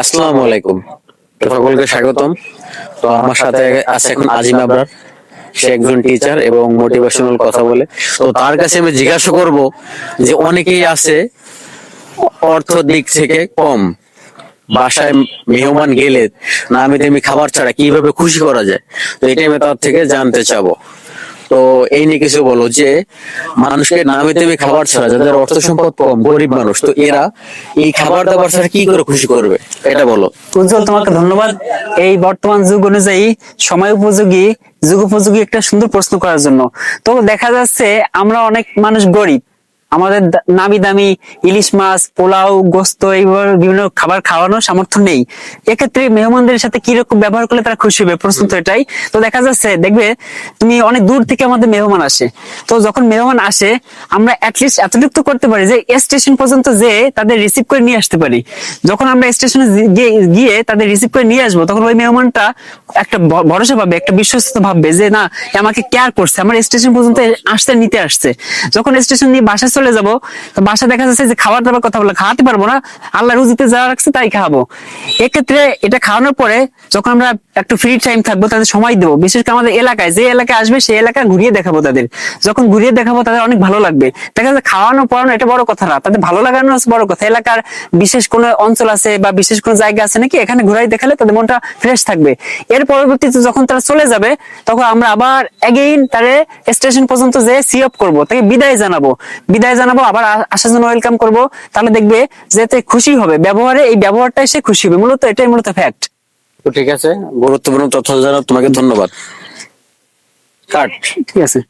আসসালামু আলাইকুম। তো সকলকে স্বাগতম। তো আমার সাথে আছে এখন আজিম আবরার। সে একজন টিচার এবং মোটিভেশনাল কথা বলে। তো তার কাছে আমি জিজ্ঞাসা করব যে অনেকেই আছে অর্থ দিক থেকে কম, বাসায় মেহমান গেলে নামি দামি খাবার ছাড়া কীভাবে খুশি করা যায়? তো এটাই আমি তার থেকে জানতে চাবো। তো এই নিয়ে কিছু বলো যে মানুষকে নামে তেমে খাবার ছাড়া যাদের অর্থ সম্পদ কম, গরিব মানুষ, তো এরা এই খাবার দাবার ছাড়া কি করে খুশি করবে? এটা বলো। উজ্জ্বল তোমাকে ধন্যবাদ। এই বর্তমান যুগ অনুযায়ী সময় উপযোগী, যুগ উপযোগী একটা সুন্দর প্রশ্ন করার জন্য। তো দেখা যাচ্ছে আমরা অনেক মানুষ গরিব। আমাদের নামি দামি ইলিশ মাছ, পোলাও, গোস্ত এইভাবে বিভিন্ন খাবার খাওয়ানোর সামর্থ্য নেই। এক্ষেত্রে মেহমানদের সাথে কীরকম ব্যবহার করলে তারা খুশি হবে? প্রশ্ন তো এটাই। তো দেখা যাচ্ছে, দেখবে তুমি অনেক দূর থেকে আমাদের মেহমান আসে। তো যখন মেহমান আসে, আমরা অ্যাটলিস্ট এতটুকু তো করতে পারি যে স্টেশন পর্যন্ত যে তাদের রিসিভ করে নিয়ে আসতে পারি। যখন আমরা স্টেশনে গিয়ে তাদের রিসিভ করে নিয়ে আসব, তখন ওই মেহমানটা একটা ভরসা পাবে, একটা বিশ্বস্ত ভাববে যে, না আমাকে কেয়ার করছে, আমার স্টেশন পর্যন্ত আসতে, নিতে আসছে। যখন স্টেশন নিয়ে বাসায় চলে যাব। তো বাসা দেখা যাচ্ছে যে খাবার দাবার কথা বলে খাওয়াতে পারব না। আল্লাহ রুজিতে যা রাখছে তাই খাওয়াবো। এক্ষেত্রে এটা খাওয়ানোর পরে যখন আমরা একটু ফ্রি টাইম থাকব, তাদের সময় দেবো। বিশেষ করে আমাদের এলাকায়, যে এলাকায় আসবে সেই এলাকা ঘুরিয়ে দেখাবো তাদের। যখন ঘুরিয়ে দেখাবো, তাদের অনেক ভালো লাগবে। দেখা যাচ্ছে খাওয়ানো পড়ানো এটা বড় কথা না। তাদের ভালো লাগানো হচ্ছে বড় কথা। এলাকার বিশেষ কোনো অঞ্চল আছে বা বিশেষ কোনো জায়গা আছে নাকি, এখানে ঘুরাই দেখালে তাদের মনটা ফ্রেশ থাকবে। এর পরবর্তীতে যখন তারা চলে যাবে, তখন আমরা আবার এগেইন তারে স্টেশন পর্যন্ত যে সি অফ করব। তাকে বিদায় জানাব। বিদায় জানাব আবার আসার জন্য ওয়েলকাম করব। তাহলে দেখবে যে খুশি হবে। ব্যবহারে এই ব্যবহারটাই সে খুশি হবে। মূলত এটাই মূলত ফ্যাক্ট তো ঠিক আছে গুরুত্বপূর্ণ তথ্য জানার তোমাকে ধন্যবাদ। কাট। ঠিক আছে।